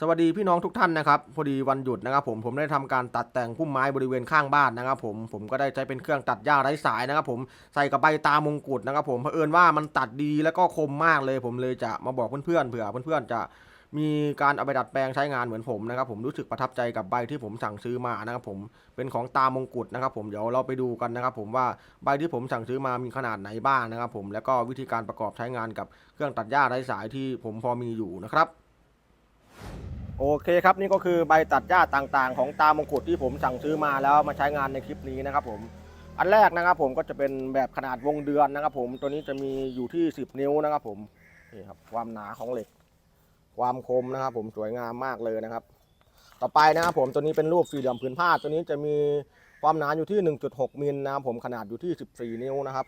สวัสดีพี่น้องทุกท่านนะครับพอดีวันหยุดนะครับผมผมได้ทำการตัดแต่งพุ่มไม้บริเวณข้างบ้านนะครับผมผมก็ได้ใช้เป็นเครื่องตัดหญ้าไร้สายนะครับผมใส่กับใบตามงกุฎนะครับผมเผอิญว่ามันตัดดีแล้วก็คมมากเลย ผมเลยจะมาบอกเพื่อนๆเผื่อเพื่อนๆจะมีการเอาไปดัดแปลงใช้งานเหมือนผมนะครับผมรู้สึกประทับใจกับใบที่ผมสั่งซื้อมานะครับผมเป็นของตามงกุฎนะครับผมเดี๋ยวเราไปดูกันนะครับผมว่าใบที่ผมสั่งซื้อมามีขนาดไหนบ้างนะครับผมแล้วก็วิธีการประกอบใช้งานกับเครื่องตัดหญ้าไร้สายที่ผมพอมีอยู่นะครับ โอเคครับนี่ก็คือใบตัดหญ้าต่างๆ ของตามงกุฎที่ผมสั่งซื้อมาแล้วมาใช้งานในคลิปนี้นะครับผม อันแรกนะครับผมก็จะเป็นแบบขนาดวงเดือนนะครับผมตัวนี้จะมีอยู่ที่ 10 นิ้วนะครับผมนี่ครับความหนาของเหล็ก ความคมนะครับผมสวยงามมากเลยนะครับ ต่อไปนะครับผมตัวนี้เป็นรูปสี่เหลี่ยมผืนผ้าตัวนี้จะมีความหนาอยู่ที่ 1.6มิลนะครับผมขนาดอยู่ที่ 14 นิ้วนะครับ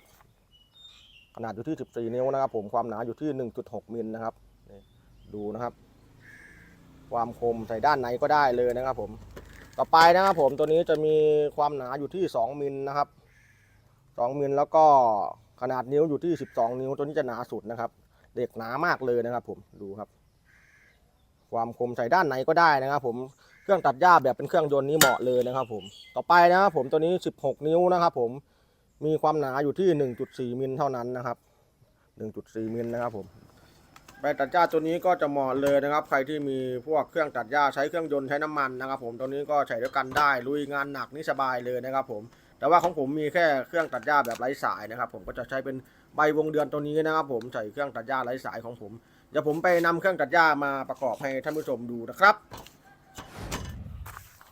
ขนาดอยู่ที่ 14 นิ้วนะครับผมความหนาอยู่ที่ 1.6มิลนะครับดูนะครับ ความคมใส่ด้านไหนก็ได้เลยนะครับผม ต่อไปนะครับผมตัวนี้จะมีความหนาอยู่ที่ 2มิลนะครับ2มิลแล้วก็ขนาดนิ้วอยู่ที่ 12 นิ้วตัวนี้จะหนาสุดนะครับเหล็กหนามากเลยนะครับ ผมดูครับ ความคมใส่ด้านไหนก็ได้นะครับ ผมเครื่องตัดหญ้าแบบเป็นเครื่องยนต์นี้เหมาะเลยนะครับ ผม ต่อไปนะครับผมตัวนี้ 16 นิ้วนะครับ ผมมีความหนาอยู่ที่ 1.4มิลเท่านั้นนะครับ 1.4มิลนะครับผม ใบตัดหญ้าตัวนี้ก็จะเหมาะเลยนะครับ ใครที่มีพวกเครื่องตัดหญ้าใช้เครื่องยนต์ใช้น้ำมันนะครับผมตัวนี้ก็ใช้ด้วยกันได้ลุยงานหนักนี่สบายเลยนะครับผมแต่ว่าของผมมีแค่เครื่องตัดหญ้าแบบไร้สายนะครับ ผมก็จะใช้เป็นใบวงเดือนตัวนี้นะครับ ผมใส่เครื่องตัดหญ้าไร้สายของผมเดี๋ยวผมไปนำเครื่องตัดหญ้ามาประกอบให้ท่านผู้ชมดูนะครับ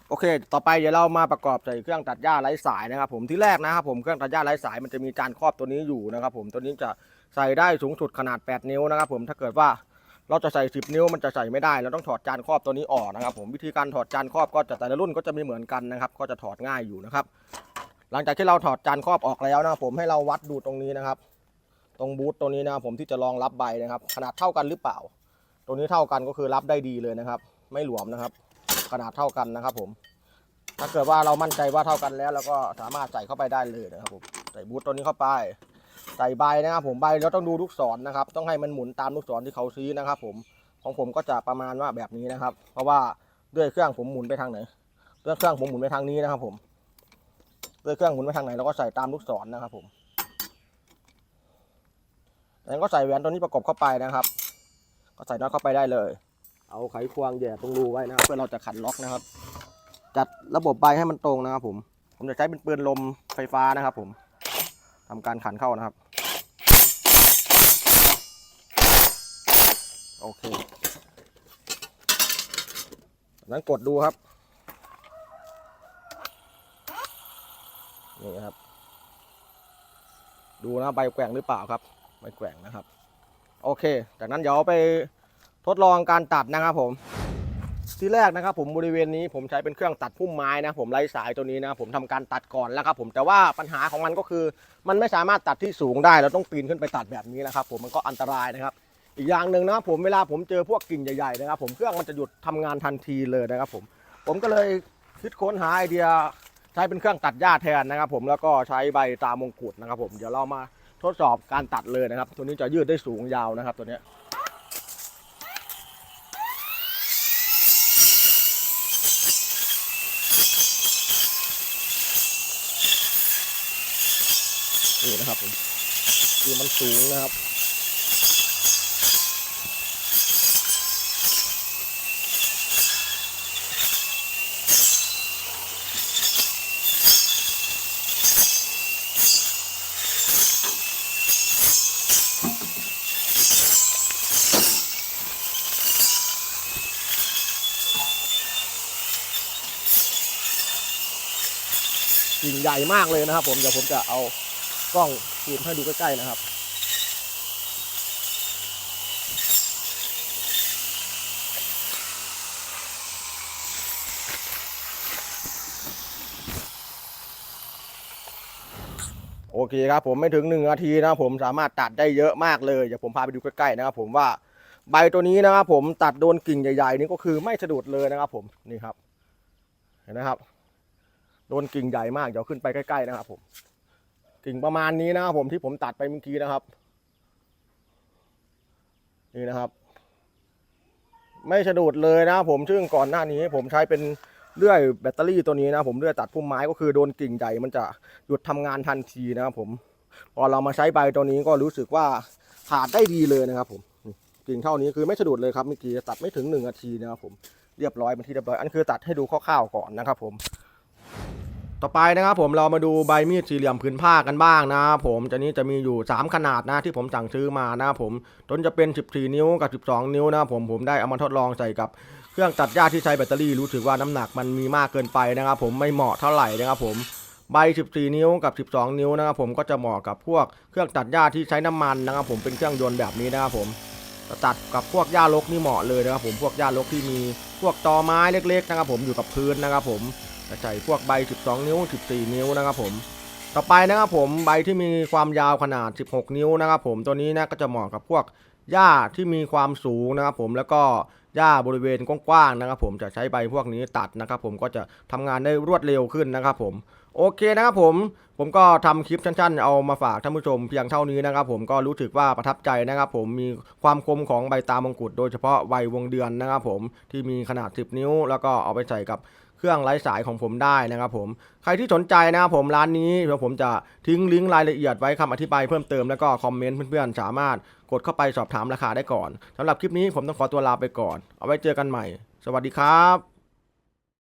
โอเค ต่อไปเดี๋ยวเรามาประกอบใส่เครื่องตัดหญ้าไร้สายนะครับ ผมที่แรกนะครับ ผมเครื่องตัดหญ้าไร้สายมันจะมีจานครอบตัวนี้อยู่นะครับ ผมตัวนี้จะ ใส่ได้สูงสุดขนาด 8 นิ้วนะครับผมถ้าเกิดว่าเราจะใส่ 10 นิ้วมันจะใส่ไม่ได้ เราต้องถอดจานครอบตัวนี้ออกนะครับ ผมวิธีการถอดจานครอบก็จะแต่ละรุ่นก็จะไม่เหมือนกันนะครับ ก็จะถอดง่ายอยู่นะครับ หลังจากที่เราถอดจานครอบออกแล้วนะครับผมให้เราวัดดูตรงนี้นะครับ ตรงบูทตัวนี้นะครับผมที่จะรองรับใบนะครับ ขนาดเท่ากันหรือเปล่าตรงนี้เท่ากันก็คือรับได้ดีเลยนะครับ ไม่หลวมนะครับ ขนาดเท่ากันนะครับ ผม ถ้าเกิดว่าเรามั่นใจว่าเท่ากันแล้วเราก็สามารถใส่เข้าไปได้เลยนะครับผมใส่บูทตัวนี้เข้าไป ใส่ใบนะครับผมใบเราต้องดูลูกศรนะครับ ต้องให้มันหมุนตามลูกศรที่เขาชี้นะครับ ผมของผมก็จะประมาณว่าแบบนี้นะครับ เพราะว่าด้วยเครื่องผมหมุนไปทางไหนด้วยเครื่องผมหมุนไปทางนี้นะครับ ผมด้วยเครื่องหมุนไปทางไหนเราก็ใส่ตามลูกศรนะครับ ผมแล้วก็ใส่แหวนตัวนี้ประกบเข้าไปนะครับ ก็ใส่น็อตเข้าไปได้เลย เอาไขควงแย่ตรงรูไว้นะครับ เพื่อเราจะขันล็อกนะครับ จัดระบบใบให้มันตรงนะครับ ผม ผมจะใช้เป็นปืนลมไฟฟ้านะครับ ผม ทำการขันเข้านะครับ โอเคจากนั้นกดดูครับ นี่ครับ ดูนะใบแกว่งหรือเปล่าครับใบแกว่งนะครับ โอเค จากนั้นเดี๋ยวไปทดลองการตัดนะครับผม ที่แรกนะครับผมบริเวณนี้ผมใช้เป็นเครื่องตัดพุ่มไม้นะผมไร้สายตัวนี้นะผมทำการตัดก่อนแล้วครับผมแต่ว่าปัญหาของมันก็คือ มันไม่สามารถตัดที่สูงได้เราต้องปีนขึ้นไปตัดแบบนี้นะครับผมมันก็อันตรายนะครับ อีกอย่างหนึ่งนะครับผมเวลาผมเจอพวกกิ่งใหญ่ๆนะครับผมเครื่องมันจะหยุดทำงานทันทีเลยนะครับผมผมก็เลยคิดค้นหาไอเดียใช้เป็นเครื่องตัดหญ้าแทนนะครับ ผมแล้วก็ใช้ใบตามงกุฎนะครับ ผมเดี๋ยวเรามาทดสอบการตัดเลยนะครับ ตัวนี้จะยืดได้สูงยาวนะครับ ตัวนี้ นี่นะครับผมคือมันสูงนะครับกิ่งใหญ่มากเลยนะครับผมเดี๋ยวผมจะเอา กล้องซูมให้ดูใกล้ๆนะครับ โอเคครับผมไม่ถึงหนึ่งนาทีนะครับผมสามารถตัดได้เยอะมากเลยเดี๋ยวผมพาไปดูใกล้ๆนะครับผมว่าใบตัวนี้นะครับผมตัดโดนกิ่งใหญ่ๆนี่ก็คือไม่สะดุดเลยนะครับผมนี่ครับ เห็นไหมครับ โดนกิ่งใหญ่มากเดี๋ยวขึ้นไปใกล้ๆนะครับผม กิ่งประมาณนี้นะครับผมที่ผมตัดไปเมื่อกี้นะครับ นี่นะครับ ไม่สะดุดเลยนะผมซึ่งก่อนหน้านี้ผมใช้เป็นเลื่อยแบตเตอรี่ตัวนี้นะผมเลื่อยตัดพุ่มไม้ก็คือโดนกิ่งใหญ่มันจะหยุดทำงานทันทีนะครับผมพอเรามาใช้ใบตัวนี้ก็รู้สึกว่าขาดได้ดีเลยนะครับผมกิ่งเท่านี้คือไม่สะดุดเลยครับเมื่อกี้ตัดไม่ถึงหนึ่งนาทีนะครับผมเรียบร้อยเป็นที่เรียบร้อยอันคือตัดให้ดูคร่าวๆก่อนนะครับผม ต่อไปนะครับผมเรามาดูใบมีดสี่เหลี่ยมผืนผ้ากันบ้างนะครับผมจะนี้จะมีอยู่ 3 ขนาดนะที่ผมสั่งซื้อมานะครับผมต้นจะเป็น 14 นิ้วกับ 12 นิ้วนะครับผมผมได้เอามาทดลองใส่กับเครื่องตัดหญ้าที่ใช้แบตเตอรี่รู้สึกว่าน้ำหนักมันมีมากเกินไปนะครับผมไม่เหมาะเท่าไหร่นะครับผมใบ 14 นิ้วกับ 12 นิ้วนะครับผมก็จะเหมาะกับพวกเครื่องตัดหญ้าที่ใช้น้ำมันนะครับผมเป็นเครื่องยนต์แบบนี้นะครับผมตัดกับพวกหญ้ารกนี่เหมาะเลยนะครับผมพวกหญ้ารกที่มีพวกตอไม้เล็กๆนะครับผมอยู่กับพื้นนะครับผม จะใส่พวกใบ 12 นิ้ว 14 นิ้วนะครับผมต่อไปนะครับผมใบที่มีความยาวขนาด 16 นิ้วนะครับผมตัวนี้นะก็จะเหมาะกับพวกหญ้าที่มีความสูงนะครับผมแล้วก็หญ้าบริเวณกว้างๆนะครับผมจะใช้ใบพวกนี้ตัดนะครับผมก็จะทำงานได้รวดเร็วขึ้นนะครับผมโอเคนะครับผมผมก็ทำคลิปสั้นๆ เอามาฝากท่านผู้ชมเพียงเท่านี้นะครับผมก็รู้สึกว่าประทับใจนะครับผมมีความคมของใบตามงกุฎโดยเฉพาะใบวงเดือนนะครับผมที่มีขนาด 10 นิ้ว แล้วก็เอาไปใส่กับ เครื่องไร้สายของผมได้นะครับผมใครที่สนใจนะครับผมร้านนี้เดี๋ยวผมจะทิ้งลิงก์รายละเอียดไว้คำอธิบายเพิ่มเติมแล้วก็คอมเมนต์เพื่อนๆสามารถกดเข้าไปสอบถามราคาได้ก่อนสำหรับคลิปนี้ผมต้องขอตัวลาไปก่อน เอาไว้เจอกันใหม่ สวัสดีครับ